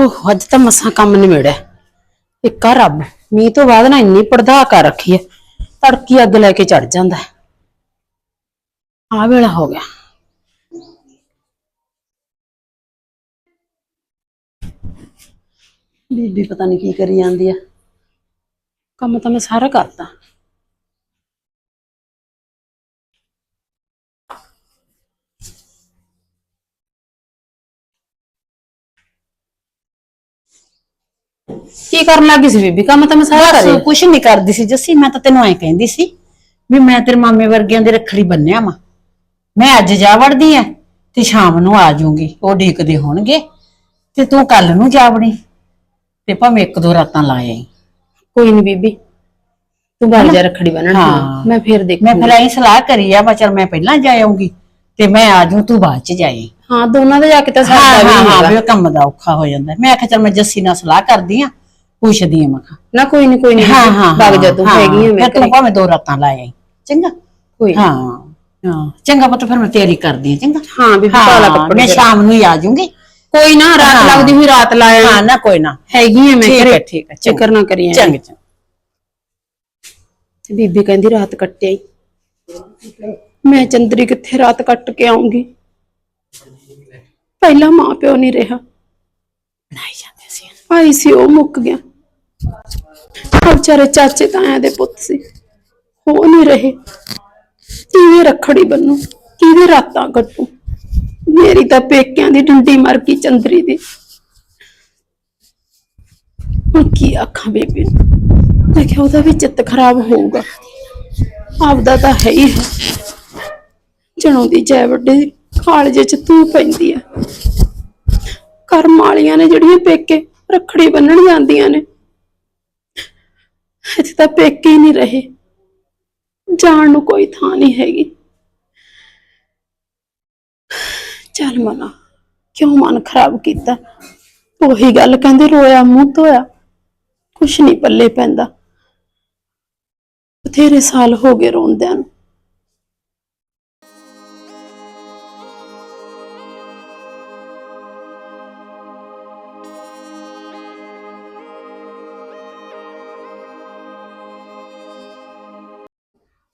ਉਹ ਅੱਜ ਤਾਂ ਮਸਾਂ ਕੰਮ ਨਿਬੜਿਆ। ਇੱਕ ਆ ਰੱਬ, ਮੀਂਹ ਤੋਂ ਬਾਅਦ ਨਾ ਇੰਨੀ ਪਰਦਾ ਕਰ ਰੱਖੀ ਐ। ਤੜਕੀ ਅੱਗ ਲੈ ਕੇ ਚੜ ਜਾਂਦਾ ਆ ਵੇਲਾ ਹੋ ਗਿਆ। ਬੀਬੀ ਪਤਾ ਨਹੀਂ ਕੀ ਕਰੀ ਜਾਂਦੀ ਆ ਕੰਮ ਤਾਂ ਮੈਂ ਸਾਰਾ ਕਰਤਾ। ਕੀ ਕਰਨ ਲੱਗੀ ਸੀ ਬੀਬੀ? ਕੰਮ ਤਾਂ ਮੈਂ ਸਾਰਾ ਬਸ ਕੁਛ ਨਹੀਂ ਕਰਦੀ ਸੀ ਜੱਸੀ ਮੈਂ ਤਾਂ ਤੈਨੂੰ ਐ ਕਹਿੰਦੀ ਸੀ ਵੀ ਮੈਂ ਤੇਰੇ ਮਾਮੇ ਵਰਗਿਆਂ ਦੇ ਰੱਖੜੀ ਬੰਨਿਆ ਵਾਂ। ਮੈਂ ਅੱਜ ਜਾ ਵੜਦੀ ਐ ਤੇ ਸ਼ਾਮ ਨੂੰ ਆ ਜਾਊਂਗੀ ਉਹ ਢੀਕਦੇ ਹੋਣਗੇ ਤੇ ਤੂੰ ਕੱਲ ਨੂੰ ਜਾ ਵੜੀ ਤੇ ਭਾਵੇਂ ਇੱਕ ਦੋ ਰਾਤਾਂ ਲਾ ਆਈ। ਕੋਈ ਨਹੀਂ ਬੀਬੀ ਤੂੰ ਘਰ ਜਾ ਰੱਖੜੀ ਬੰਨਣ ਹਾਂ। ਮੈਂ ਫੇਰ ਦੇਖ ਮੈਂ ਫਿਰ ਐਂ ਸਲਾਹ ਕਰੀ ਆ ਮੈਂ ਚਲ ਮੈਂ ਪਹਿਲਾਂ ਜਾ ਆਉਂਗੀ ਤੇ ਮੈਂ ਆ ਜਾਊਂ ਤੂੰ ਬਾਅਦ ਚ ਜਾਈ ਹਾਂ ਦੋਨਾਂ ਦੇ ਜਾ ਕੇ ਤਾਂ ਹਾਂ ਸਾਡਾ ਵੀ ਹਾਂ ਵੀ ਉਹ ਕੰਮ ਦਾ ਔਖਾ ਹੋ ਜਾਂਦਾ। ਮੈਂ ਆਖਿਆ ਚਲ ਮੈਂ ਜੱਸੀ ਨਾਲ ਸਲਾਹ ਕਰਦੀ ਆ ਪੁੱਛਦੀ ਆ ਮੈਂ ਕਿਹਾ। ਨਾ ਕੋਈ ਨਹੀਂ ਕੋਈ ਨਹੀਂ ਹਾਂ ਹਾਂ ਜਾ ਤੂੰ ਹਾਂ, ਹੈਗੀ ਆ ਮੈਂ ਤੂੰ। ਭਾਵੇਂ ਦੋ ਰਾਤਾਂ ਲਾ ਆਈ। ਚੰਗਾ? ਕੋਈ। ਹਾਂ ਹਾਂ। ਚੰਗਾ ਪੁੱਤ ਫਿਰ ਮੈਂ ਤਿਆਰੀ ਕਰਦੀ ਆ ਚੰਗਾ? ਹਾਂ ਪਾਲਾ ਹਾਂ ਕੱਪੜੇ ਮੈਂ। ਸ਼ਾਮ ਨੂੰ ਹੀ ਆ ਜਾਊਂਗੀ। ਕੋਈ ਨਾ ਰਾਤ ਹਾਂ। ਲੱਗਦੀ ਹੋਈ ਰਾਤ ਲਾਇਆ ਹਾਂ ਨਾ ਕੋਈ ਨਾ। ਹੈਗੀ ਆ ਮੈਂ ਠੀਕ ਘਰੇ। ਹੈ ਠੀਕ ਹੈ। ਚੱਕਰ ਨਾ ਕਰੀ ਚੰਗਾ ਚੰਗਾ। ਬੀਬੀ ਕਹਿੰਦੀ ਰਾਤ ਕੱਟਿਆ ਈ ਮੈਂ ਚੰਦਰੀ ਕਿੱਥੇ ਰਾਤ ਕੱਟ ਕੇ ਆਉਂਗੀ ਪਹਿਲਾਂ ਮਾਂ ਪਿਓ ਨਹੀਂ ਰਿਹਾ। ਬਣਾਈ ਜਾਂਦੇ ਸੀ। ਭਾਈ ਸੀ ਉਹ ਮੁੱਕ ਗਿਆ। ਉਹ ਵਿਚਾਰੇ ਚਾਚੇ ਤਾਇਆਂ ਦੇ ਪੁੱਤ ਸੀ। ਹੋ ਨਹੀਂ ਰਹੇ। ਕਿਵੇਂ ਰੱਖੜੀ ਬੰਨੂ? ਕਿਵੇਂ ਰਾਤਾਂ ਕੱਟੂ ਮੇਰੀ ਤਾਂ ਪੇਕਿਆਂ ਦੀ ਡੰਡੀ ਮਰ ਗਈ ਚੰਦਰੀ ਦੀ। ਹੁਣ ਕੀ ਆਖਾਂ ਬੇਬੇ ਨੂੰ? ਮੈਂ ਕਿਹਾ ਉਹਦਾ ਵੀ ਚਿੱਤ ਖਰਾਬ ਹੋਊਗਾ। ਆਪਦਾ ਤਾਂ ਹੈ ਹੀ ਹੈ। ਜਣੋਂ ਦੀ ਜੈ ਵੱਡੇ ਕਾਲਜੇ ਚ ਤੂੰ ਪੈਂਦੀ ਆ। ਕਰਮ ਵਾਲੀਆਂ ਨੇ ਜਿਹੜੀਆਂ ਪੇਕੇ ਰੱਖੜੀ ਬੰਨਣ ਜਾਂਦੀਆਂ ਨੇ। ਇੱਥੇ ਤਾਂ ਪੇਕੇ ਹੀ ਨਹੀਂ ਰਹੇ। ਜਾਣ ਨੂੰ ਕੋਈ ਥਾਂ ਨਹੀਂ ਹੈਗੀ। ਚੱਲ ਮਨਾ, ਕਿਉਂ ਮਨ ਖਰਾਬ ਕੀਤਾ? ਉਹੀ ਗੱਲ ਕਹਿੰਦੇ ਰੋਇਆ, ਮੂੰਹ ਧੋਇਆ। ਕੁਛ ਨਹੀਂ ਪੱਲੇ ਪੈਂਦਾ। ਬਥੇਰੇ ਸਾਲ ਹੋ ਗਏ ਰੋਂਦਿਆਂ ਨੂੰ।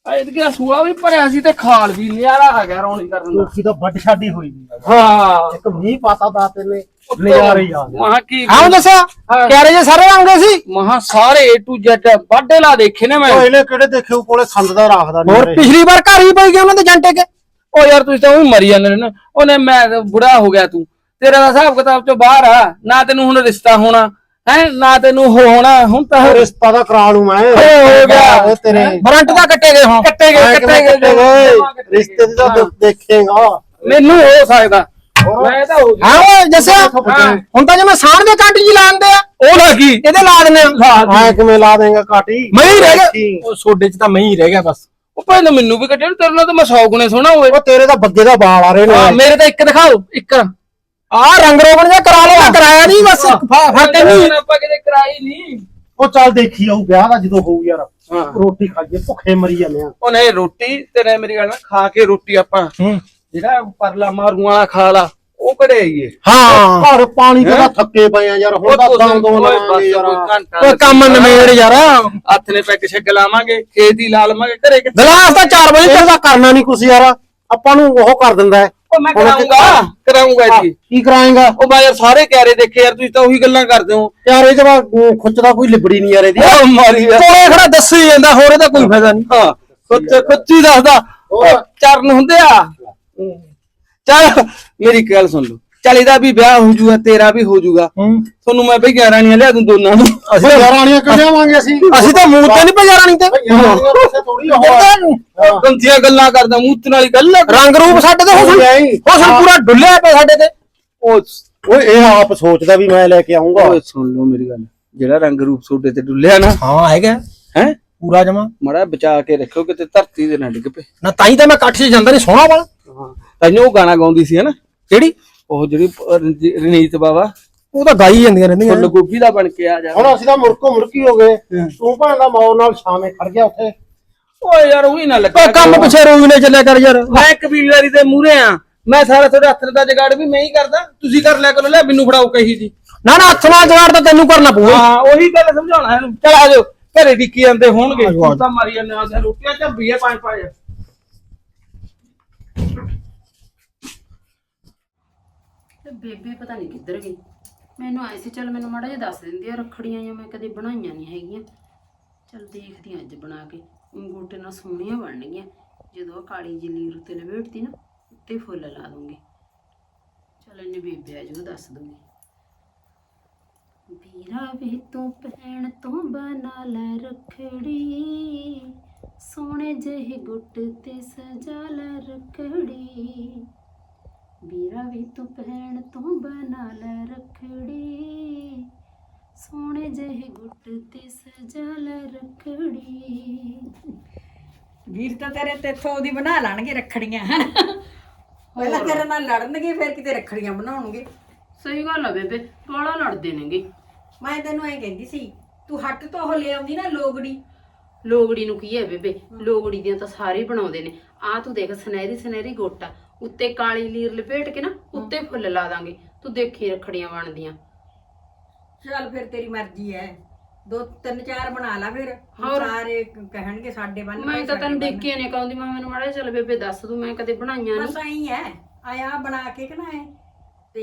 ਐਤਕਿਆ ਸੂਆ ਵੀ ਭਰਿਆ ਸੀ ਤੇ ਖਾਲ ਵੀ ਨਿਆਰਾ ਆ ਗਿਆ ਰੌਣੀ ਕਰਨ ਦਾ। ਲੋਕੀ ਤਾਂ ਵੱਡ ਛਾਡੀ ਹੋਈ ਵੀ ਆ। ਹਾਂ। ਇੱਕ ਮੀਂਹ ਪਾਤਾ ਦਾ ਤੇਨੇ ਨਜ਼ਾਰੇ ਹੀ ਆ ਗਏ। ਮਹਾ ਕੀ ਹਾਂ ਦੱਸਿਆ? ਹਾਂ। ਕਿਆਰੇ ਜੇ ਸਾਰੇ ਆਉਂਦੇ ਸੀ? ਮਹਾ ਸਾਰੇ ਏ ਟੂ ਜ਼ੈਡ ਵਾਢੇ ਲਾ ਦੇਖੇ ਨੇ ਮੈਂ। ਉਹ ਇਹਨੇ ਕਿਹੜੇ ਦੇਖੇ ਉਹ ਕੋਲੇ ਸੰਦ ਦਾ ਰੱਖਦਾ ਨਹੀਂ ਹੋਰ ਪਿਛਲੀ ਵਾਰ ਘਰ ਹੀ ਪਈ ਗਿਆ ਉਹਨਾਂ ਦੇ ਜੰਟੇ ਕੇ? ਉਹ ਯਾਰ ਤੁਸੀਂ ਤਾਂ ਉਹ ਮਰੀ ਜਾਂਦੇ ਨੇ ਨਾ। ਉਹਨੇ ਮੈਂ ਤਾਂ ਬੁੜਾ ਹੋ ਗਿਆ ਤੂੰ। ਤੇਰਾ ਤਾਂ ਹਿਸਾਬ ਕਿਤਾਬ ਚੋਂ ਬਾਹਰ ਆ। ਨਾ ਤੈਨੂੰ ਹੁਣ ਰਿਸ਼ਤਾ ਹੋਣਾ। ਹੈ ਨਾ ਤੈਨੂੰ ਹੋਣਾ ਹੁਣ ਤਾਂ ਉਹ ਰਿਸ਼ਤਾ ਦਾ ਕਰਾ ਲੂ ਮੈਂ। ਹੋ ਗਿਆ। ਉਹ ਤੇਰੇ ਬਰੰਟ ਤਾਂ ਕੱਟੇ ਗਏ ਹੁਣ। ਕੱਟੇ ਗਏ ਕੱਟੇ ਕਿਵੇਂ ਗਏ। ਕੱਟੇ ਗਏ? ਰਿਸ਼ਤੇ ਦੀ ਤਾਂ ਹਾਂ। ਦੇਖੇਗਾ। ਮੈਨੂੰ ਹੋ ਸਕਦਾ। ਮੈਂ ਤਾਂ ਹੋ ਹਾਂ ਓਏ ਜੱਸਿਆ ਹਾਂ। ਹੁਣ ਤਾਂ ਜਿਵੇਂ ਸਾਣ ਦੇ ਕੰਟ ਜੀ ਲਾਉਂਦੇ ਆ ਉਹ ਨਾ ਕੀ? ਇਹਦੇ ਲਾ ਦਿੰਦੇ ਆ। ਐ ਕਿਵੇਂ ਲਾ ਦੇਗਾ ਕਾਟੀ? ਮੈਂ ਹੀ ਰਹਿ? ਗਿਆ। ਉਹ ਸੋਡੇ ਚ ਤਾਂ ਮੈਂ ਹੀ ਰਹਿ ਗਿਆ ਬਸ। ਉਹ ਪਹਿਲਾਂ ਮੈਨੂੰ ਵੀ ਕੱਟੇ ਤੇਰੇ ਨਾਲ ਤਾਂ ਮੈਂ 100 ਗੁਣੇ ਸੋਹਣਾ ਹੋਏ ਉਹ ਤੇਰੇ ਤਾਂ ਬੱਗੇ ਦਾ ਬਾਲ ਆ ਰਹੇ ਹਾਂ, ਨੇ ਮੇਰੇ ਤਾਂ ਇੱਕ ਦਿਖਾਓ ਇੱਕ ਆ ਰੰਗ ਰੋਗਣ ਜਿਹਾ ਕਰਾ ਲਿਆ। ਕਰਾਇਆ ਨਹੀਂ ਬਸ ਫਾਕੇ ਨਹੀਂ। ਆਪਾਂ ਕਿਤੇ ਕਰਾਈ ਨਹੀਂ। ਉਹ ਚੱਲ ਦੇਖੀ ਆਊ ਵਿਆਹ ਦਾ ਜਦੋਂ ਹੋਊ ਯਾਰ। ਰੋਟੀ ਖਾਈਏ ਭੁੱਖੇ ਮਰੀ ਜਾਂਦੇ ਆ। ਉਹ ਨਹੀਂ ਰੋਟੀ ਤੇਰੇ ਮੇਰੀ ਗੱਲ ਨਾਲ ਖਾ ਕੇ ਰੋਟੀ ਆਪਾਂ। ਜਿਹੜਾ ਪਰਲਾ ਮਾਰੂ ਵਾਲਾ ਖਾ ਲਾ ਉਹ ਕੜੇ ਆਈਏ? ਹਾਂ। ਘਰ ਪਾਣੀ ਤੋਂ ਤਾਂ ਥੱਕੇ ਪਏ ਆ ਯਾਰ ਹੁਣ ਤਾਂ ਉਹ ਦਮ ਦੋ ਲਾਵਾਂਗੇ ਯਾਰ। ਕੋਈ ਕੰਮ ਨਵੇੜ ਯਾਰ। ਹੱਥ ਨੇ ਪੈਕ ਛੱਗ ਲਾਵਾਂਗੇ ਖੇਤ ਹੀ ਲਾ ਲਵਾਂਗੇ ਘਰੇ ਕਿੱਥੇ? ਗਲਾਸ ਤਾਂ 4 ਵਜੇ ਇਹ ਤਾਂ ਕਰਨਾ ਨਹੀਂ ਕੁਛ ਯਾਰ। ਆਪਾਂ ਨੂੰ ਉਹ ਕਰ ਦਿੰਦਾ ਹੈ। ਉਹ ਮੈਂ ਕਰਾਉਂਗਾ। ਕਰਾਉਂਗਾ ਜੀ। ਕੀ ਕਰਾਏਗਾ? ਉਹ ਬਾ ਯਾਰ ਸਾਰੇ ਦੇਖੇ ਯਾਰ ਤੁਸੀਂ ਤਾਂ ਉਹੀ ਗੱਲਾਂ ਕਰਦੇ ਹੋ। ਯਾਰ ਇਹ ਜਵਾ ਖੁੱਚਦਾ ਕੋਈ ਲਿਬੜੀ ਨਹੀਂ ਯਾਰ ਇਹਦੀ। ਉਹ ਮਾਰੀ ਯਾਰ ਕੋਲੇ ਖੜਾ ਦੱਸੀ ਜਾਂਦਾ ਹੋਰ ਇਹਦਾ ਕੋਈ ਫਾਇਦਾ ਨਹੀਂ। ਹਾਂ ਕੁੱਚ ਕੁੱਚੀ ਦੱਸਦਾ। ਉਹ ਚਰਨ ਹੁੰਦੇ ਆ। ਚੱਲ ਮੇਰੀ ਇੱਕ ਗੱਲ ਸੁਣ ਲਓ। ਚੱਲ ਇਹਦਾ ਵੀ ਵਿਆਹ ਹੋ ਜੂਗਾ ਤੇਰਾ ਵੀ ਹੋ ਜੂਗਾ। ਤੁਹਾਨੂੰ ਮੈਂ ਬਈ 11 ਨਹੀਂ ਲਿਆ ਦੂੰ ਦੋਨਾਂ ਨੂੰ। ਅਸੀਂ ਯਾਰ ਆਣੀਆਂ ਕਿਉਂ ਜਾਵਾਂਗੇ ਅਸੀਂ? ਅਸੀਂ ਤਾਂ ਮੂੰਹ ਤੇ ਨਹੀਂ ਪਜਾਰਾ ਨਹੀਂ ਤੇ। ਥੋੜੀ ਹੋ। ਉਹ ਗੰਦੀਆਂ ਗੱਲਾਂ ਕਰਦਾ ਮੂੰਹ ਨਾਲ ਹੀ ਗੱਲ। ਰੰਗ ਰੂਪ ਸਾਡੇ ਤੇ ਹੁਸਨ। ਹੁਸਨ ਪੂਰਾ ਡੁੱਲਿਆ ਪਿਆ ਸਾਡੇ ਤੇ। ਉਹ ਓਏ ਇਹ ਆਪ ਸੋਚਦਾ ਵੀ ਮੈਂ ਲੈ ਕੇ ਆਉਂਗਾ ਓਏ ਸੁਣ ਲਓ ਮੇਰੀ ਗੱਲ। ਜਿਹੜਾ ਰੰਗ ਰੂਪ ਸੋਡੇ ਤੇ ਡੁੱਲਿਆ ਨਾ। ਹਾਂ ਹੈਗਾ। ਹੈ? ਪੂਰਾ ਜਮਾ। ਮੜਾ ਬਚਾ ਕੇ ਰੱਖਿਓ ਕਿਤੇ ਧਰਤੀ ਦੇ ਨਾ ਡਿੱਗ ਪਏ। ਨਾ ਤਾਈ ਤਾਂ ਮੈਂ ਕੱਠ 'ਚ ਜਾਂਦਾ ਨਹੀਂ ਸੋਹਣਾ ਵਾਲਾ। ਤਾਈਓ ਉਹ ਗਾਣਾ ਗਾਉਂਦੀ ਸੀ ਹਨਾ? ਕਿਹੜੀ? ਉਹ ਜਿਹੜੀ ਰਣਜੀ- ਰਣਜੀਤ ਬਾਵਾ ਉਹ ਤਾਂ ਗਾਈ ਜਾਂਦੀਆਂ ਰਹਿੰਦੀਆਂ ਫੁੱਲ ਗੋਭੀ ਦਾ ਬਣ ਕੇ ਆ ਜਾ ਹੁਣ ਅਸੀਂ ਤਾਂ ਮੁਰਕੋ ਮੁਰਕੀ ਹੋ ਗਏ। ਤੂੰ ਭਾਂ ਦਾ ਮੌਲ ਨਾਲ ਸ਼ਾਮੇ ਖੜ ਗਿਆ ਉੱਥੇ। ਓਏ ਯਾਰ ਉਹੀ ਨਾ ਲੱਗਾ ਕੰਮ ਪਿੱਛੇ ਰੋਈ ਨੇ ਚੱਲਿਆ ਕਰ ਯਾਰ। ਮੈਂ ਕਬੀਲਦਾਰੀ ਦੇ ਮੂਹਰੇ ਆ। ਮੈਂ ਸਾਰਾ ਤੁਹਾਡੇ ਹੱਥ ਦਾ ਜਗਾੜ ਵੀ ਮੈਂ ਹੀ ਕਰਦਾ। ਤੁਸੀਂ ਕਰ ਲਿਆ ਕਰੋ ਲੈ ਮੈਨੂੰ ਫੜਾਓ ਕਹੀ ਜੀ। ਨਾ ਨਾ ਹੱਥ ਨਾਲ ਜਗਾੜ ਤਾਂ ਤੈਨੂੰ ਕਰਨਾ ਪਊਗਾ। ਹਾਂ ਉਹੀ ਗੱਲ ਸਮਝਾਉਣਾ ਇਹਨੂੰ। ਚਲ ਆ ਜਾਓ ਘਰੇ ਡਿੱਕੀ ਜਾਂਦੇ ਹੋਣਗੇ। ਆ ਆ ਤੂੰ ਤਾਂ ਮਾਰੀ ਜਾਂਦੇ ਆ ਰੋਟੀਆਂ ਝੱਬੀਏ ਪੰਜ ਪੰਜ ਤੇ ਬੇਬੇ ਪਤਾ ਨਹੀਂ ਕਿੱਧਰ ਗਈ। ਮੈਨੂੰ ਆਏ ਸੀ, ਚੱਲ ਮੈਨੂੰ ਮਾੜਾ ਜਿਹਾ ਦੱਸ ਦਿੰਦੀ ਆ, ਰੱਖੜੀਆਂ ਜਾਂ ਮੈਂ ਕਦੇ ਬਣਾਈਆਂ ਨਹੀਂ ਹੈਗੀਆਂ। ਚੱਲ ਦੇਖਦੀ ਹਾਂ ਅੱਜ ਬਣਾ ਕੇ ਉਂਗੂਠੇ ਨਾਲ ਸੋਹਣੀਆਂ ਬਣਨਗੀਆਂ। ਜਦੋਂ ਕਾਲੀ ਜਿਹੀ ਲੀਰ ਉੱਤੇ ਲਪੇਟਦੀ ਨਾ, ਉੱਤੇ ਫੁੱਲ ਲਾ ਦੂੰਗੀ। ਚੱਲ ਇਹਨੇ ਬੇਬੇ ਆ ਜੂ ਦੱਸ ਦੂੰਗੀ। ਵੀਰਾ ਵੀ ਤੂੰ ਭੈਣ ਤੋਂ ਬਣਾ ਲੈ ਰੱਖੜੀ, ਸੋਹਣੇ ਜਿਹੇ ਗੁੱਟ ਤੇ ਸਜਾ ਲੈ ਰੱਖੜੀ। ਵੀਰਾ ਵੀ ਤੂੰ ਭੈਣ ਤੋਂ ਬਣਾ ਲੈ ਰੱਖੜੀ। ਸੋਹਣੇ ਜਿਹੇ ਗੁੱਟ ਤੇ ਸਜਾ ਲੈ ਰੱਖੜੀ। ਵੀਰ ਤਾਂ ਤੇਰੇ ਤੇਥੋਂ ਉਹਦੀ ਬਣਾ ਲੈਣਗੇ ਰੱਖੜੀਆਂ ਪਹਿਲਾਂ ਤੇਰੇ ਨਾਲ ਲੜਨਗੇ ਫਿਰ ਕਿਤੇ ਰੱਖੜੀਆਂ ਬਣਾਉਣਗੇ। ਸਹੀ ਗੱਲ ਆ ਬੇਬੇ ਬਾਲਾ ਲੜਦੇ ਨੇਗੇ। ਮੈਂ ਤੈਨੂੰ ਐਂ ਕਹਿੰਦੀ ਸੀ ਤੂੰ ਹੱਟ ਤੋਂ ਉਹ ਲੈ ਆਉਂਦੀ ਨਾ ਲੋਗੜੀ। ਲੋਗੜੀ ਨੂੰ ਕੀ ਹੈ ਬੇਬੇ? ਲੋਗੜੀ ਦੀਆਂ ਤਾਂ ਸਾਰੇ ਹੀ ਬਣਾਉਂਦੇ ਨੇ। ਆ ਤੂੰ ਦੇਖ ਸੁਨਹਿਰੀ ਸੁਨਹਿਰੀ ਗੋਟਾ ਉੱਤੇ ਕਾਲੀ ਲੀਰ ਲਪੇਟ ਕੇ ਨਾ ਉੱਤੇ ਫੁੱਲ ਲਾ ਦਾਂਗੇ। ਤੂੰ ਦੇਖੀ ਰੱਖੜੀਆਂ ਬਣਦੀਆਂ। ਚੱਲ ਫਿਰ ਤੇਰੀ ਮਰਜ਼ੀ ਐ। ਦੋ ਤਿੰਨ ਚਾਰ ਬਣਾ ਲਾ ਫਿਰ। ਹੋਰ? ਸਾਰੇ ਕ- ਕਹਿਣਗੇ ਸਾਡੇ ਬੰਨ ਮੈਂ ਤਾਂ ਤੈਨੂੰ ਦੇਖੀ ਨੇ ਕਹਿੰਦੀ ਮੈਂ ਮੈਨੂੰ ਮਾੜਾ ਜਿਹਾ ਚੱਲ ਬੇਬੇ ਦੱਸ ਦੂੰ ਮੈਂ ਕਦੇ ਬਣਾਈਆਂ ਬਸ ਨਹੀਂ ਐਂ। ਐ ਆਇਆ ਬਣਾ ਕੇ ਕਿ ਨਾ ਐ। ਤੇ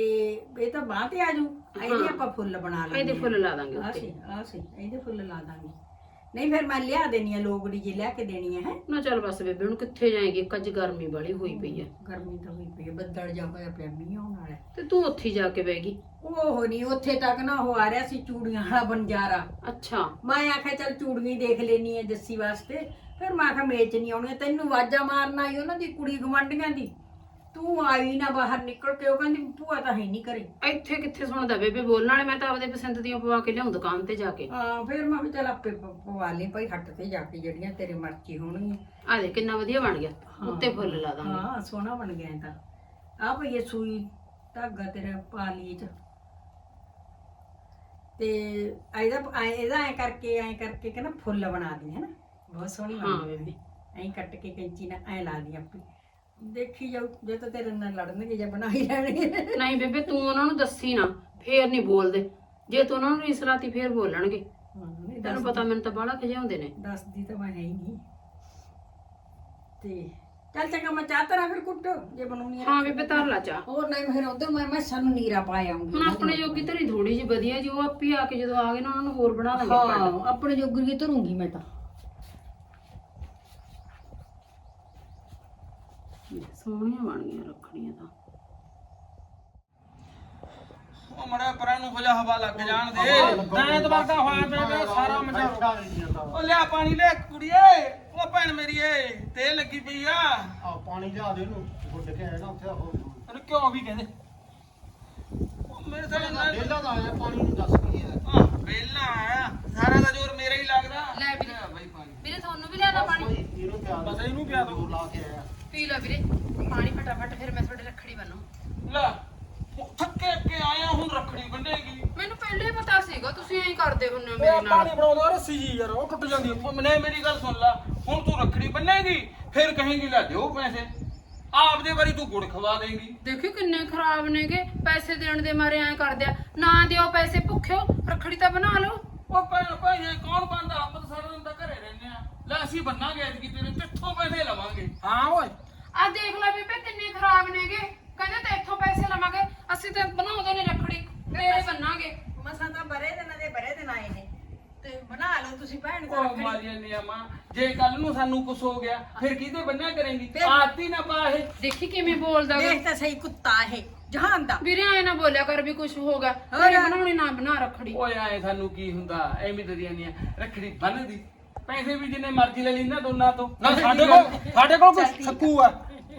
ਇਹ ਤਾਂ ਬਾਹ ਤੇ ਆਜੂ ਇਹਦੇ ਆਪਾਂ ਫੁੱਲ ਬਣਾ ਲਾਂਗੇ ਇਹਦੇ ਫੁੱਲ ਲਾ ਦਾਂਗੇ ਆ ਉੱਤੇ। ਸੀ ਆ ਸੀ। ਇਹਦੇ ਫੁੱਲ ਲਾ ਦਾਂਗੇ। ਨਹੀਂ ਫਿਰ ਮੈਂ ਲਿਆ ਦੇਣੀ ਆ ਲੋਗੜੀ ਜੇ ਲਿਆ ਕੇ ਦੇਣੀ ਹੈ? ਨਾ ਚੱਲ ਬਸ ਬੇਬੇ ਹੁਣ ਕਿੱਥੇ ਜਾਏਗੀ? ਇੱਕ ਅੱਜ ਗਰਮੀ ਵਾਲੀ ਹੋਈ ਪਈ ਹੈ ਗਰਮੀ ਤਾਂ ਹੋਈ ਪਈ ਹੈ ਬੱਦਲ ਜਾ ਹੋਇਆ ਪਿਆ ਮੀਂਹ ਆਉਣ ਵਾਲਾ। ਹੈ। ਤੇ ਤੂੰ ਉੱਥੇ ਹੀ ਜਾ ਕੇ ਬੈਗੀ ਉਹ ਨਹੀਂ ਉੱਥੇ ਤੱਕ ਨਾ ਉਹ ਆ ਰਿਹਾ ਸੀ ਚੂੜੀਆਂ ਵਾਲਾ ਬੰਜਾਰਾ। ਅੱਛਾ। ਮੈਂ ਆਖਿਆ ਚੱਲ ਚੂੜੀਆਂ ਹੀ ਦੇਖ ਲੈਣੀ ਹੈ ਜੱਸੀ ਵਾਸਤੇ। ਫਿਰ ਮੈਂ ਆਖਿਆ ਮੇਚ ਨਹੀਂ ਆਉਣੀ ਤੈਨੂੰ ਆਵਾਜ਼ਾਂ ਮਾਰਨ ਆਈ ਉਹਨਾਂ ਦੀ ਕੁੜੀ ਗਵੰਡੀਆਂ ਦੀ। ਤੂੰ ਆਈ ਨਾ ਬਾਹਰ ਨਿਕਲ ਕੇ ਉਹ ਕਹਿੰਦੀ ਭੂਆ ਤਾਂ ਹੈ ਨਹੀਂ ਘਰੇ। ਇੱਥੇ ਕਿੱਥੇ ਸੁਣਦਾ ਬੇਬੇ ਬੋਲਣ ਵਾਲੇ? ਮੈਂ ਤਾਂ ਆਪਦੇ ਪਸੰਦ ਦੀਆਂ ਪਵਾ ਕੇ ਲਿਆਉਂ ਦੁਕਾਨ ਤੇ ਜਾ ਕੇ। ਹਾਂ ਫਿਰ ਮੈਂ ਵੀ ਚੱਲ ਆਪੇ ਪ- ਪਵਾ ਲਈ ਭਾਈ ਹੱਟ ਤੇ ਜਾ ਕੇ ਜਿਹੜੀਆਂ ਤੇਰੇ ਮਰਜ਼ੀ ਹੋਣਗੀਆਂ। ਆ ਦੇ ਕਿੰਨਾ ਵਧੀਆ ਬਣ ਗਿਆ। ਉੱਤੇ ਫੁੱਲ ਲਾ ਦਾਂਗੇ। ਹਾਂ ਸੋਹਣਾ ਬਣ ਗਿਆ ਇਹ ਤਾਂ। ਆ ਭਈ ਇਹ ਸੂਈ ਧਾਗਾ ਤੇਰਾ ਪਾ ਲਈ ਚ ਤੇ ਇਹਦਾ ਐਂ- ਇਹਦਾ ਐ ਕਰਕੇ ਐ ਕਰਕੇ ਕਿ ਨਾ ਫੁੱਲ ਬਣਾ ਦੀ ਹੈ ਨਾ? ਬਹੁਤ ਸੋਹਣੀ ਹਾਂ ਬਣੀ ਬੇਬੇ। ਐਂ ਕੱਟ ਕੇ ਕੈਂਚੀ ਨਾਲ ਐ ਲਾ ਦੀ ਆਪੇ। ਦੇਖੀ ਜਾਓ ਜੇ ਤਾਂ ਤੇਰੇ ਨਾਲ ਲੜਨਗੇ ਜਾਂ ਬਣਾ ਹੀ ਲੈਣਗੇ। ਨਹੀਂ ਬੇਬੇ ਤੂੰ ਉਹਨਾਂ ਨੂੰ ਦੱਸੀ ਨਾ ਫੇਰ ਨਹੀਂ ਬੋਲਦੇ। ਜੇ ਤੂੰ ਉਹਨਾਂ ਨੂੰ ਰਿਸਲਾਤੀ ਫੇਰ ਬੋਲਣਗੇ। ਨਹੀਂ ਤੈਨੂੰ ਪਤਾ ਮੈਨੂੰ ਤਾਂ ਬਾਹਲਾ ਖਿਜਾਉਂਦੇ ਨੇ। ਦੱਸਦੀ ਤਾਂ ਮੈਂ ਹੈ ਹੀ ਨਹੀਂ। ਤੇ ਚੱਲ ਚੰਗਾ ਮੈਂ ਚਾਹ ਤਰਾ ਫਿਰ ਕੁੱਟ ਜੇ ਬਣਾਉਣੀ ਹੈ ਹਾਂ ਬੇਬੇ ਧਰ ਲਾ ਚਾ ਹੋਰ ਨਹੀਂ ਫਿਰ ਉਧਰ ਮੈਂ ਮੈਂ ਸਾਨੂੰ ਨੀਰਾ ਪਾ ਆਉਂਗੀ ਹੁਣ ਆਪਣੇ ਜੋਗੀ ਧਰੀ ਥੋੜੀ ਜਿਹੀ ਵਧੀਆ ਜੀ ਉਹ ਆਪੀ ਆ ਕੇ ਜਦੋਂ ਆ ਗਏ ਨਾ ਉਹਨਾਂ ਨੂੰ ਹੋਰ ਬਣਾ ਆਪਾਂ। ਹਾਂ ਆਪਣੇ ਜੋਗਰੀ ਹੀ ਧਰੂੰਗੀ ਮੈਂ ਤਾਂ। ਸੋਹਣੀਆਂ ਬਣ ਗਈਆਂ ਰੱਖੜੀਆਂ ਤਾਂ। ਉਹ ਮੜਾ ਪਰਾਂ ਨੂੰ ਹੋ ਜਾ ਹਵਾ ਲੱਗ ਜਾਣ ਦੇ। ਦੈਂਤ ਵਰਗਾ ਹੋਇਆ ਪਿਆ ਗਾ ਸਾਰਾ ਮਚਾ ਉਹ ਲਿਆ ਪਾਣੀ ਲੈ ਕੁੜੀਏ। ਉਹ ਭੈਣ ਮੇਰੀ ਏ ਤੇ ਲੱਗੀ ਪਈ ਆ। ਆ ਪਾਣੀ ਲਿਆ ਦੇ ਇਹਨੂੰ ਗੁੱਡ ਕੇ ਆਇਆ ਨਾ ਉੱਥੇ ਉਹ ਤੈਨੂੰ ਕਿਉਂ ਵੀ ਕਹਿੰਦੇ? ਉਹ ਮੇਰੇ ਸਾਲੇ ਨਾਲ ਡੇਲਾ ਦਾ ਆਇਆ ਪਾਣੀ ਨੂੰ ਦੱਸ ਕੀ ਹੈ ਆਹ, ਵਿਹਲਾ ਆਇਆ ਸਾਰਾ ਦਾ ਜ਼ੋਰ ਮੇਰਾ ਹੀ ਲੱਗਦਾ ਲੈ ਵੀਰੇ। ਲਿਆ ਬਾਈ ਪਾਣੀ ਵੀਰੇ ਤੁਹਾਨੂੰ ਵੀ ਲਿਆਦਾ ਪਾਣੀ ਇਹਨੂੰ ਪਿਆ ਬਸ ਇਹਨੂੰ ਪਿਆ ਦੋ ਲਾ ਕੇ ਆਇਆ ਪੀ ਲੈ ਵੀਰੇ ਪਾਣੀ ਫਟਾਫਟ ਫਿਰ ਮੈਂ ਤੁਹਾਡੇ ਰੱਖੜੀ ਬੰਨੂ ਲੈ ਉਹ ਥੱਕੇ ਕੇ ਆਇਆ ਹੁਣ ਰੱਖੜੀ ਬੰਨੇਗੀ ਮੈਨੂੰ ਪਹਿਲੇ ਹੀ ਪਤਾ ਸੀਗਾ ਤੁਸੀਂ ਐਂ ਕਰਦੇ ਹੁੰਨੇ ਹੋ ਉਹ ਮੇਰੇ ਨਾਲ ਪਾਣੀ ਬਣਾਉਂਦਾ ਰੱਸੀ ਜੀ ਯਾਰ ਉਹ ਟੁੱਟ ਜਾਂਦੀ ਆ। ਮੈਨੇ ਮੇਰੀ ਗੱਲ ਸੁਣ ਲੈ। ਹੁਣ ਤੂੰ ਰੱਖੜੀ ਬੰਨੇਗੀ ਫਿਰ ਕਹੇਂਗੀ ਲੈ ਦਿਓ ਪੈਸੇ। ਆਪਦੇ ਵਾਰੀ ਤੂੰ ਗੁੜ ਖਵਾ ਦੇਂਗੀ। ਦੇਖਿਓ ਕਿੰਨੇ ਖਰਾਬ ਨੇਗੇ। ਪੈਸੇ ਦੇਣ ਦੇ ਮਾਰੇ ਐਂ ਕਰਦੇ ਆ। ਨਾ ਦਿਓ ਪੈਸੇ ਭੁੱਖਿਓ ਰੱਖੜੀ ਤਾਂ ਬਣਾ ਲਓ। ਉਹ ਭੈਣ ਭਾਈ ਕੌਣ ਬੰਦਾ ਆਪਾਂ ਤਾਂ ਸਾਰਾ ਦਿਨ ਤਾਂ ਘਰੇ ਰਹਿੰਦੇ ਆ। ਲੈ ਅਸੀਂ ਬੰਨਾਂਗੇ ਐਤਕੀ ਤੇਰੇ ਕਿੱਥੋਂ ਪੈਸੇ ਲਵਾਂਗੇ। ਹਾਂ ਓਏ। ਆ ਦੇਖ ਲੈ ਬੀਬੇ ਕਿੰਨੇ ਖਰਾਬ ਨੇਗੇ। ਕਹਿੰਦੇ ਤੇ ਇੱਥੋਂ ਪੈਸੇ ਲਵਾਂਗੇ। ਅਸੀਂ ਤਾਂ ਬਣਾਉਂਦੇ ਨੇ ਰੱਖੜੀ। ਤੇਰੇ ਬੰਨਾਂਗੇ। ਮਸਾਂ ਤਾਂ ਬਰੇ ਦਿਨਾਂ ਦੇ ਬਰੇ ਦਿਨ ਆਏ ਨੇ। ਤੇ ਬਣਾ ਲਓ ਤੁਸੀਂ ਭੈਣ ਉਹ ਰੱਖੜੀ ਮਾਰੀਆਂ ਜੇ ਕੱਲ ਨੂੰ ਸਾਨੂੰ ਕੁਝ ਹੋ ਗਿਆ ਫਿਰ ਕਿਹਦੇ ਬੰਨਿਆ ਕਰੇਂਗੀ? ਫਿਰ- ਆਤੀ ਨਾ ਪਾ ਇਹ। ਦੇਖੀ ਕਿਵੇਂ ਬੋਲਦਾ ਗਾ। ਦੇਖ ਤਾਂ ਸਹੀ ਕੁੱਤਾ ਇਹ ਜਹਾਨ ਦਾ। ਵੀਰੇ ਐ ਨਾ ਬੋਲਿਆ ਕਰ ਵੀ ਕੁਝ ਹੋਗਾ ਹੋਰ। ਤੇਰੀ ਬਣਾਉਣੀ ਨਾ ਬਣਾ ਰੱਖੜੀ। ਓਏ ਆਏ ਸਾਨੂੰ ਕੀ ਹੁੰਦਾ? ਐਵੇਂ ਤੇ ਦੀਆਂ ਰੱਖੜੀ ਬੰਨਦੀ ਪੈਸੇ ਵੀ ਜਿੰਨੇ ਮਰਜ਼ੀ ਲੈ ਲੈਂਦਾ ਦੋਨਾਂ ਤੋਂ। ਨਾ ਸਾਡੇ ਕੋਲ ਸਾਡੇ ਕੋਲ ਕੋਈ ਸੱਕੂ ਆ।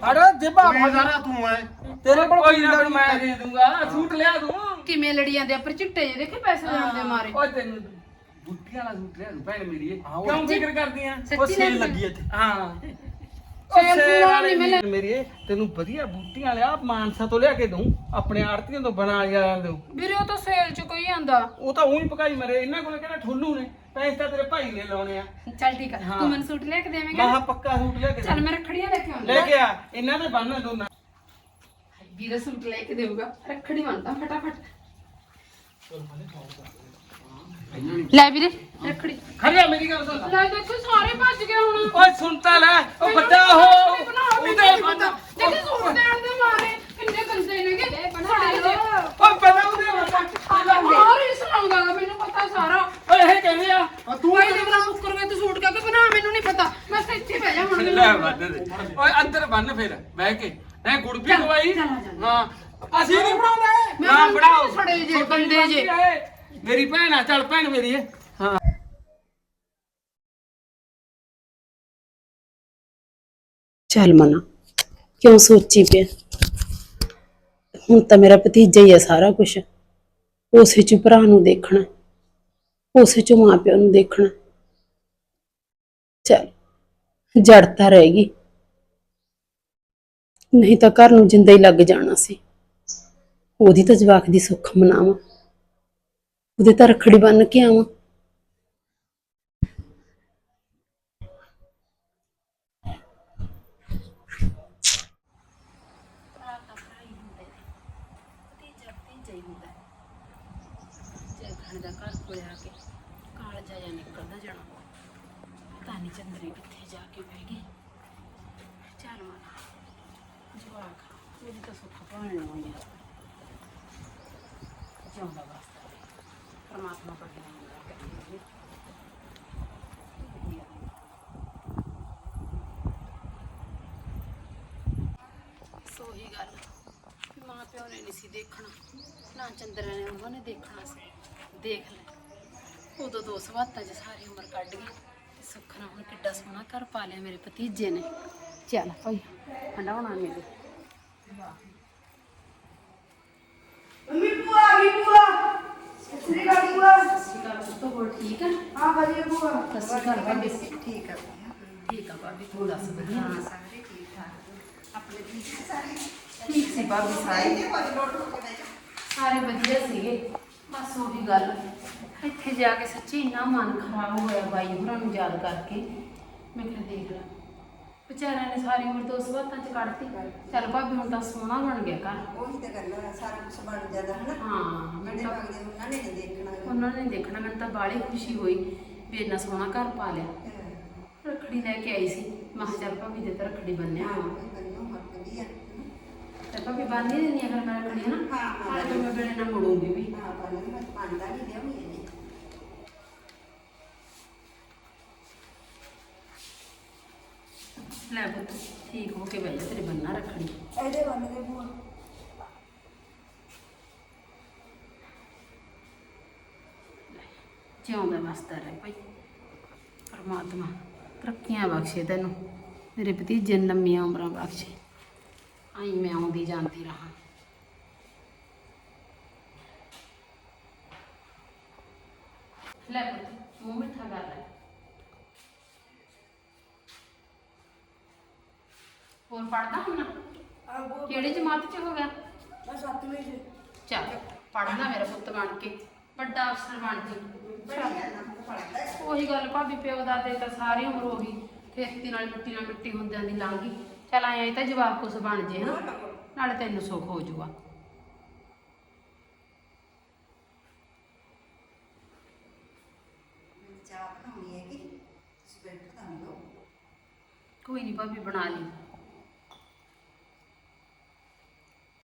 ਸਾਡਾ ਜੇਬਾ ਜ਼ਿਮੀਦਾਰਾ ਤੂੰ ਐ। ਤੇਰੇ ਕੋਲ ਕੋਈ ਨਾ ਫਿਰ ਮੈਂ ਦੇ ਦੂੰਗਾ। ਸੂਟ ਲਿਆ ਦੂੰ। ਕਿਵੇਂ ਲੜੀ ਜਾਂਦੇ ਆ? ਪਰ ਚਿੱਟੇ ਜਿਹੇ ਦੇਖੇ ਪੈਸੇ ਦੇਣ ਦੇ ਮਾਰੇ। ਓਏ ਤੈਨੂੰ ਬੁੱਟੀਆਂ ਵਾਲਾ ਸੂਟ ਲਿਆ ਭੈਣ ਮੇਰੀ ਇਹ। ਹਾਂ, ਉਹ- ਕਿਉਂ ਫਿਕਰ ਕਰਦੀ ਆ ਉਹ ਸੱਚੀ ਸੇਲ ਲੱਗੀ ਇੱਥੇ। ਹਾਂ। ਸੇਲ ਵਾਲਾ ਮਿਲਿਆ। ਤੈਨੂੰ ਵਧੀਆ ਬੂਟੀਆਂ ਲਿਆ ਮਾਨਸਾ ਤੋਂ ਲਿਆ ਕੇ ਦੂੰ ਆਪਣੇ ਆੜਤੀਆਂ ਤੋਂ ਬਣਾ ਲਿਆ ਦੂੰ ਵੀਰੇ ਉਹ ਤਾਂ ਸੇਲ ਚ ਕੋਈ ਆਂਦਾ। ਉਹ ਤਾਂ ਉਹੀ ਪਕਾਈ ਮਰੇ ਇਹਨਾਂ ਕੋਲ ਕਿਹੜਾ ਠੁੱਲੂ ਨੇ? ਪੈਸੇ ਤਾਂ ਤੇਰੇ ਭਾਈ ਨੇ ਲਾਉਣੇ ਆ। ਚੱਲ ਠੀਕ ਆ ਹਾਂ। ਤੂੰ ਮੈਨੂੰ ਸੂਟ ਲੈ ਕੇ ਦੇਵੇਂਗਾ? ਮਾਹ ਪੱਕਾ ਸੂਟ ਲਿਆ ਕੇ ਦੇ। ਚੱਲ ਮੈਂ ਰੱਖੜੀਆਂ ਲੈ ਕੇ ਆਉਂਦਾ। ਲੈ ਕੇ ਆ ਇਹਨਾਂ ਦੇ ਬੰਨ ਦੋਨਾਂ ਵੀਰੇ ਸੂਟ ਲੈ ਕੇ ਦੇਊਗਾ। ਰੱਖੜੀ ਮੰਨਦਾ ਫਟਾਫਟ। ਲੈ ਵੀਰੇ ਰੱਖੜੀ। ਖੜਿਆ ਮੇਰੀ ਗੱਲ ਸੁਣ। ਲੈ ਦੇਖੋ ਸਾਰੇ ਭੱਜ ਗਏ ਹੁਣ। ਓਏ ਸੁਣ ਤਾਂ ਲੈ। ਉਹ ਵੱਡਾ ਹੋ। ਉਹਦੇ ਵੱਡਾ। ਜਿਹੜੇ ਸੂਟ ਦੇਣ ਦੇ ਮਾਰੇ ਕਿੰਨੇ ਗੰਦੇ ਨੇਗੇ ਸੜੇ ਜੇ ਉਹ ਪਹਿਲਾਂ ਉਹਦੇ ਵੱਡਾ। ਹੋਰ ਇਸ ਲਾਉਂਦਾ ਮੈਨੂੰ ਪਤਾ ਸਾਰਾ। ਓਏ ਇਹ ਕਹਿੰਦੇ ਆ ਤੂੰ ਆਈ ਦੇ ਬਣਾ ਮੁੱਕਰ ਗਏ ਤੂੰ ਸੂਟ ਕਾ ਕੇ ਬਣਾ ਮੈਨੂੰ ਨਹੀਂ ਪਤਾ। ਮੈਂ ਤਾਂ ਇੱਥੇ ਬਹਿ ਜਾ ਹੁਣ ਲੈ ਬੰਨ ਦੇ। ਓਏ ਅੰਦਰ ਬੰਨ ਫਿਰ ਬਹਿ ਕੇ। ਐ ਗੁੜ ਵੀ ਖਵਾਈ ਹਾਂ। ਅਸੀਂ ਨਹੀਂ ਬਣਾਉਂਦੇ ਨਾ ਬਣਾਓ ਸੜੇ ਜੇ ਗੰਦੇ ਜੇ। ਮੇਰੀ ਭੈਣ ਆ ਚੱਲ ਭੈਣ ਮੇਰੀ ਹੈ ਹਾਂ। ਚੱਲ ਮਨਾ। ਕਿਉਂ ਸੋਚੀ ਪਿਆ ਹੁਣ ਤਾਂ ਮੇਰਾ ਭਤੀਜਾ ਹੀ ਹੈ ਸਾਰਾ ਕੁਝ ਉਸੇ ਚ ਭਰਾ ਨੂੰ ਦੇਖਣਾ। ਉਸੇ ਚ ਮਾਂ ਪਿਓ ਨੂੰ ਦੇਖਣਾ। ਚੱਲ ਜੜ ਤਾਂ ਰਹੇਗੀ ਨਹੀਂ ਤਾਂ ਘਰ ਨੂੰ ਜਿੰਦਾ ਹੀ ਲੱਗ ਜਾਣਾ ਸੀ। ਉਹਦੀ ਤਾਂ ਜਵਾਕ ਦੀ ਸੁੱਖ ਮਨਾਵਾਂ। ਉਹਦੇ ਤਾਂ ਰੱਖੜੀ ਬੰਨ ਕੇ ਆਵਾਂ। ਚੰਦਰੀ ਕਿੱਥੇ ਜਾ ਕੇ ਬਹਿ ਗਈ ਚੱਲ ਮਾਂ ਜਵਾਕ ਉਹਦੀ ਤਾਂ ਸੁੱਖ ਭਾਣ ਨੂੰ ਯਾਰ ਜਿਉਂਦਾ ਵਾਸਤਾ ਪਰਮਾਤਮਾ ਕੋਲ ਮੰਗਦਾ ਕਰੀਏ ਸੋ ਹੀ ਗੱਲ ਮਾਂ ਪਿਓ ਨੇ ਨਹੀਂ ਸੀ ਦੇਖਣਾ ਨਾ ਚੰਦਰਾ ਨੇ ਉਹਨਾਂ ਨੇ ਦੇਖਣਾ ਸੀ ਦੇਖ ਲੈ ਉਦੋਂ ਦੋ ਸਵਾਤਾਂ 'ਚ ਸਾਰੀ ਉਮਰ ਕੱਢ ਗਈ ਤੇ ਸੁੱਖ ਨਾਲ ਹੁਣ ਕਿੱਡਾ ਸੋਹਣਾ ਘਰ ਪਾ ਲਿਆ ਮੇਰੇ ਭਤੀਜੇ ਨੇ ਚੱਲ ਭਾਈ ਹੰਡਾਉਣਾ ਮੇਰੇ ਮੰਮੀ ਭੂਆ ਆ ਗਈ ਭੂਆ ਸਤਿ ਸ੍ਰੀ ਅਕਾਲ ਭੂਆ ਤੂੰ ਹੋਰ ਠੀਕ ਆ ਹਾਂ ਵਧੀਆ ਭੂਆ ਸਤਿ ਸ਼੍ਰੀ ਅਕਾਲ ਭਾਬੀ ਠੀਕ ਆ ਠੀਕ ਆ ਭਾਬੀ ਤੂੰ ਦੱਸ ਵਧੀਆ ਹਾਂ ਸਾਰੇ ਠੀਕ ਠਾਕ ਆਪਣੇ ਠੀਕ ਆ ਸਾਰੇ ਠੀਕ ਸੀ ਭਾਬੀ ਸਾਰੇ ਇਹ ਕੁਝ ਲੋਟ ਹੋ ਕੇ ਬਹਿ ਜਾ ਸਾਰੇ ਵਧੀਆ ਸੀਗੇ ਬਸ ਉਹੀ ਗੱਲ ਇੱਥੇ ਜਾ ਕੇ ਸੱਚੀ ਇੰਨਾ ਮਨ ਖਰਾਬ ਹੋਇਆ ਬਾਈ ਹੋਰਾਂ ਨੂੰ ਯਾਦ ਕਰਕੇ ਮੈਂ ਕਿਹਾ ਦੇਖ ਲਾ ਵਿਚਾਰਿਆਂ ਨੇ ਸਾਰੀ ਉਮਰ ਦੋ ਸਵਾਤਾਂ ਚ ਕੱਢਤੀ। ਚੱਲ ਭਾਬੀ ਹੁਣ ਤਾਂ ਸੋਹਣਾ ਬਣ ਗਿਆ ਘਰ। ਉਹੀ ਤਾਂ ਗੱਲ ਆ ਸਾਰਾ ਕੁਝ ਬਣ ਜਾਂਦਾ ਹਨਾ। ਹਾਂ ਮੈਂ ਤਾਂ ਉਹਨਾਂ ਨੇ ਨਹੀਂ ਦੇਖਣਾ ਉਹਨਾਂ ਨੇ ਦੇਖਣਾ ਮੈਨੂੰ ਤਾਂ ਬਾਹਲੀ ਖੁਸ਼ੀ ਹੋਈ ਵੀ ਇੰਨਾ ਸੋਹਣਾ ਘਰ ਪਾ ਲਿਆ। ਰੱਖੜੀ ਲੈ ਕੇ ਆਈ ਸੀ। ਮੈਂ ਕਿਹਾ ਚੱਲ ਭਾਬੀ ਦੇ ਤਾਂ ਰੱਖੜੀ ਬੰਨਿਆ ਹਾਂ ਕੋਈ ਬੰਨੋ ਹੱਕ ਵਧੀਆ। ਤੇ ਭਾਬੀ ਬੰਨ ਹੀ ਦਿੰਦੀ ਆ ਫਿਰ ਮੈਂ ਰੱਖੜੀ ਹੈ ਨਾ ਹਾਂ, ਹਾਂ। ਤਾਂ ਮੈਂ ਵੇਲੇ ਨਾਲ ਮੁੜੂੰਗੀ ਵੀ। ਹਾਂ ਬੰਨ ਮੈਂ ਮੰਨਦਾ ਨਹੀਂ ਲਿਆਉਣੀ ਲੈ ਪੁੱਤ ਠੀਕ ਹੋ ਕੇ ਜਾ ਤੇਰੇ ਬੰਨਾ ਰੱਖੜੀ ਇਹਦੇ ਬੰਨ ਦੇ ਭੂਆ। ਜਿਉਂਦਾ ਵਸਦਾ ਰਹਿ ਭਾਈ। ਪਰਮਾਤਮਾ ਤਰੱਕੀਆਂ ਬਖਸ਼ੇ ਤੈਨੂੰ। ਮੇਰੇ ਭਤੀਜੇ ਨੂੰ ਲੰਮੀਆਂ ਉਮਰਾਂ ਬਖਸ਼ੇ। ਆਈ ਮੈਂ ਆਉਂਦੀ ਜਾਂਦੀ ਰਹਾ। ਲੈ ਪੁੱਤ ਮੂੰਹ ਮਿੱਠਾ ਕਰ ਲੈ। ਹੋਰ ਪੜਦਾ ਹੁਣ? ਕਿਹੜੀ ਜਮਾਤ ਚ ਹੋ ਗਿਆ? ਬਸ ਸੱਤਵੇਂ ਚ। ਚੱਲ ਪੜ੍ਹਨਾ ਮੇਰਾ ਪੁੱਤ ਬਣ ਕੇ। ਵੱਡਾ ਅਫਸਰ ਬਣ ਜੀ ਉਹੀ ਗੱਲ ਭਾਬੀ ਪਿਓ ਦਾਦੇ ਤਾਂ ਸਾਰੀ ਉਮਰ ਹੋ ਗਈ ਖੇਤੀ ਨਾਲ ਮਿੱਟੀ ਨਾਲ ਮਿੱਟੀ ਹੁੰਦਿਆਂ ਦੀ ਲੰਘ ਗਈ। ਚੱਲ ਆਏ ਤਾਂ ਜਵਾਬ ਕੁਛ ਬਣ ਜੇ ਹਨਾ। ਨਾਲੇ ਤੈਨੂੰ ਸੁੱਖ ਹੋ ਤਾਂ ਲਓ ਕੋਈ ਨਹੀਂ ਭਾਬੀ ਬਣਾ ਲਈ।